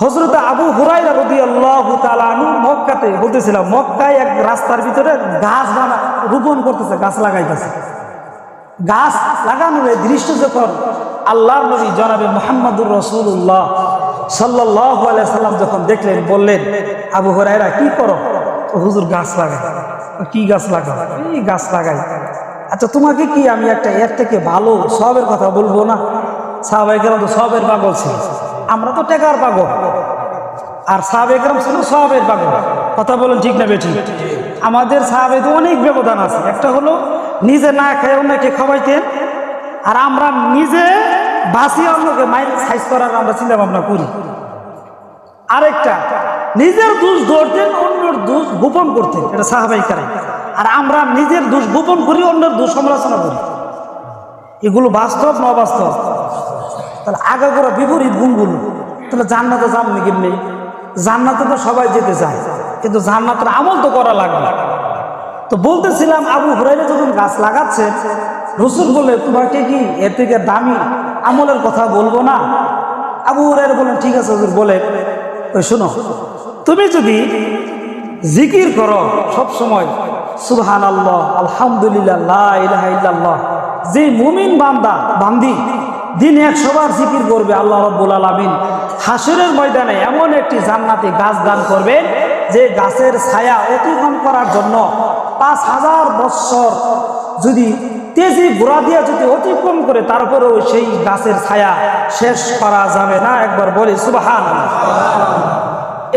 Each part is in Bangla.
হজরত আবু আল্লাহ তালু মক্কাতে বলতেছিলাম মক্কায় এক রাস্তার ভিতরে গাছ বানা, রোপণ করতেছে, গাছ লাগাইতেছে। গাছ লাগানোর এই দৃশ্য যখন আল্লাহর নবী জনাবে মোহাম্মদুর রসুল্লাহ সাল্লাহ সাল্লাম যখন দেখলেন, বললেন, আবু হরাইরা কি করো? হুজুর, গাছ লাগাই। কি গাছ লাগাও? এই গাছ লাগাই। আচ্ছা তোমাকে কি আমি একটা এর থেকে ভালো সবের কথা বলব না? সাহাবাহিকেরাম তো সবের পাগল ছিল। আমরা তো টেকার পাগল। আর সাহাবেকরাম ছিল সবের পাগল। কথা বলেন ঠিক না বেঠিক আমাদের সাহাবে তো অনেক ব্যবধান আছে। একটা হলো নিজে না খেয়ে অন্যকে খাওয়াইতেন, আর আমরা নিজে বাসি অন্যকে, মাইল সাইজ করার আমরা চিন্তা ভাবনা করি। আরেকটা, নিজের দোষ ধরতেন, অন্যের দোষ গোপন করতেন। এটা সাহাবাই কারাই আর আমরা নিজের দোষ গোপন করি, অন্যের দোষ সমালোচনা করি। এগুলো বাস্তব না তাহলে আগাগোড়া বিপরীত গুণগুলো তাহলে জান্নাতে যান নাকি নেই জান্নাতে তো সবাই যেতে চায়, কিন্তু জান্নাতের আমল তো করা লাগবে তো বলতেছিলাম আবু হুরাইরা যখন গাছ লাগাচ্ছে, রসুল বলে, তোমাকে কি এর থেকে দামি আমলের কথা বলব না? আবু হুরাইরা বললেন ঠিক আছে হুজুর বলে ওই শোনো, তুমি যদি জিকির করো সব সময় আল্লাহ আলহামদুলিল্লাহ যে মুমিন বান্দা, বান্দি দিন একশো বার জিকির করবে আল্লাহ রব্বুল আলমিন। হাসুরের ময়দানে এমন একটি জান্নাতি গাছ দান করবেন, যে গাছের ছায়া অতিক্রম করার জন্য পাঁচ হাজার বৎসর যদি তেজি ঘোরা দিয়ে যদি অতিক্রম করে তারপরেও সেই গাছের ছায়া শেষ করা যাবে না। একবার বলি সুবাহান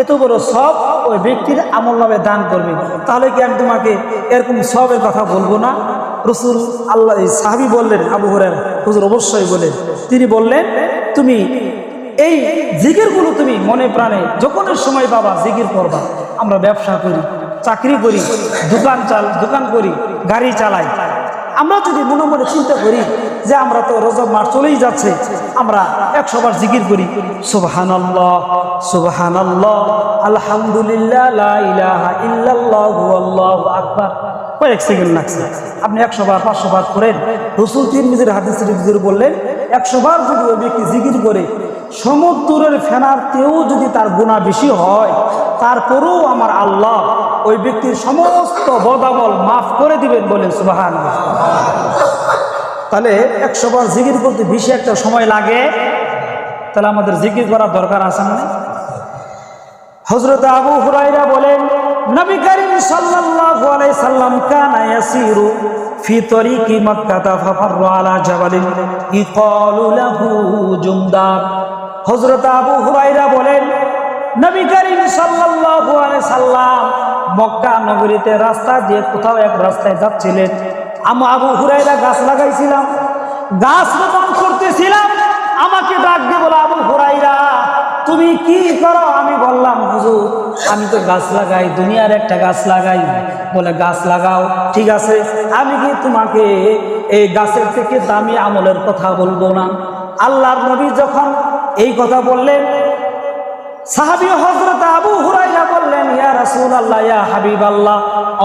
এত বড় সব ওই ব্যক্তির আমল নামে দান করবে। তাহলে কি আমি তোমাকে এরকম সবের কথা বলব না? রসুল আল্লাহ সাহাবি বললেন, আবু হরের হুজুর অবশ্যই বলেন। তিনি বললেন, তুমি এই জিকিরগুলো তুমি মনে প্রাণে যখনের সময় বাবা জিকির করবা, আমরা ব্যবসা করি, চাকরি করি, দোকান চাল, দোকান করি, গাড়ি চালাই। আমরা যদি মনে মনে চিন্তা করি যে আমরা তো রজব মাস চলেই যাচ্ছে, আমরা একশো বার জিকির করি। সুবহান আল্লাহ আল্লাহ আলহামদুলিল্লাহ আকবার। কয়েক সেকেন্ড লাগছে। আপনি একশো বার, পাঁচশো বার করেন রসুল তিন নিজের হাদিস হুজুর বললেন, একশো বার যদি ওই ব্যক্তি জিকির করে, সমুদ্রের ফেনার তেও যদি তার গুণা বেশি হয়, তারপরেও আমার আল্লাহ ওই ব্যক্তির সমস্ত বদাবল মাফ করে দিবেন বলেন সুবাহান তাহলে একশো বার জিকির করতে বেশি একটা সময় লাগে? তাহলে আমাদের জিকির করার দরকার আছে না হজরত আবু হুরাইরা বলেন নবী করিম সাল্লাল্লাহু আলাইহি সাল্লাম কানা ইয়াসিরু ফি তরিকি মক্কা ফাফারু আলা জাবালিন ইকালু লাহু জুমদার। হযরত আবু হুরাইরা বলেন, নবী করিম সাল্লাল্লাহু আলাইহি সাল্লাম মক্কা নগরীতে রাস্তা দিয়ে কোথাও এক রাস্তায় যাচ্ছিলেন। আমি আবু হুরাইরা গাছ লাগাইছিলাম, গাছ রোপণ করতেছিলাম, আমাকে ডাক দিয়ে বলে, আবু তুমি কি করো? আমি বললাম, হুজুর, আমি তো গাছ লাগাই, দুনিয়ার একটা গাছ লাগাই। বলে, গাছ লাগাও, ঠিক আছে। আমি কি তোমাকে এই গাছের থেকে দামি আমলের কথা বলব না? আল্লাহর নবী যখন এই কথা বললেন, সাহাবী হজরত আবু হুরাইরা বললেন, ইয়া রাসূল আল্লাহ ইয়া হাবিব আল্লাহ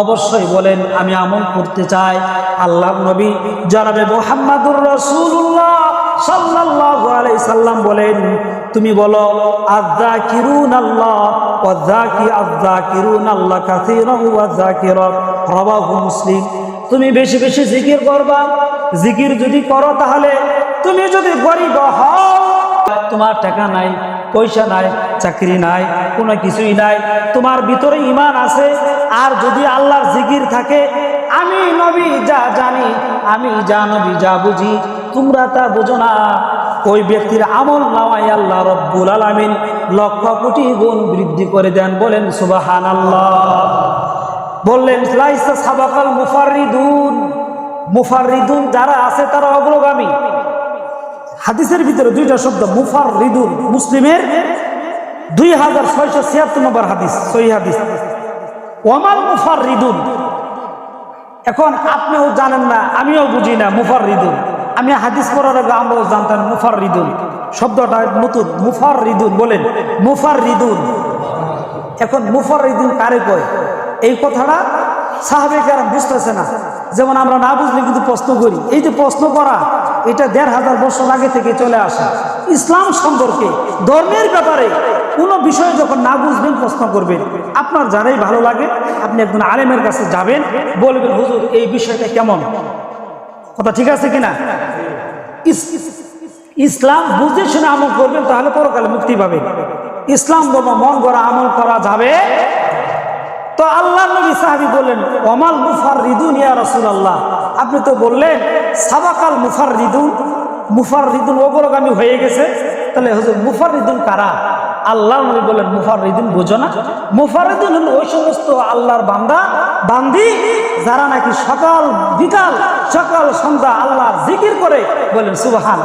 অবশ্যই বলেন, আমি আমল করতে চাই। আল্লাহ নবী জনাবে মোহাম্মদুর রসুল্লাহ সাল্লাল্লাহু সাল্লাম বলেন, তুমি বলো আযযাকিরুন আল্লাহ ওয়াযাকি আযযাকিরুন আল্লাহ কাসীরান ওয়াযাকিরাত রাওয়াহু মুসলিম। তুমি বেশি বেশি জিকির করবা? জিকির যদি করো তাহলে তুমি যদি গরিব হও, তোমার টাকা নাই, পয়সা নাই, চাকরি নাই, কোনো কিছুই নাই, তোমার ভিতরে ইমান আছে, আর যদি আল্লাহর জিকির থাকে, আমি নবী যা জানি, আমি যা নবী যা বুঝি তোমরা তা বোঝো না। ওই ব্যক্তির আমল নামাই আল্লাহ রব্বুল আলমিন লক্ষ কোটি গুণ বৃদ্ধি করে দেন, বলেন সুবাহান আল্লাহ বললেন সাবাকাল মুফারিদুন মুফারিদুন যারা আছে তারা অগ্রগামী। হাদিসের ভিতরে দুইটা শব্দ মুফার রিদুল মুসলিমের দুই হাজার ছয়শো ছিয়াত্তর নম্বর হাদিস, সহি হাদিস। ওমাল মুফার রিদুল এখন আপনিও জানেন না, আমিও বুঝি না মুফার রিদুল আমি হাদিস পড়ার আগে আমরাও জানতাম মুফার রিদুল শব্দটা নতুন মুফার রিদুল বলেন। মুফার রিদুল এখন মুফার রিদুল কারে কয়? এই কথাটা সাহাবে কারণ বুঝতেছে না। যেমন আমরা না বুঝলে কিন্তু প্রশ্ন করি। এই যে প্রশ্ন করা, এটা দেড় হাজার বছর আগে থেকে চলে আসা। ইসলাম সম্পর্কে, ধর্মের ব্যাপারে কোনো বিষয়ে যখন না বুঝবেন প্রশ্ন করবেন। আপনার যারাই ভালো লাগে, আপনি একজন আলেমের কাছে যাবেন, বলবেন, হুজুর, এই বিষয়টা কেমন? কথা ঠিক আছে কিনা? ইসলাম বুঝে শুনে আমল করবেন, তাহলে পরকালে মুক্তি পাবে। ইসলাম ধর্ম মন করা আমল করা যাবে। তো আল্লাহ নবী সাহাবি বললেন অমাল মুফার রিদুন ইয়া রসুল আল্লাহ আপনি তো বললেন, সাবাকাল মুফার রিদুন মুফার রিদুন অগ্রগামী হয়ে গেছে। তাহলে হুজুর মুফার রিদুন কারা? আল্লাহ নবী বলেন মুফার রিদুন বোঝো না। মুফারিদিন হল ওই সমস্ত আল্লাহর বান্দা, বান্দি, যারা নাকি সকাল বিকাল, সকাল সন্ধ্যা আল্লাহর জিকির করে বলেন সুবাহান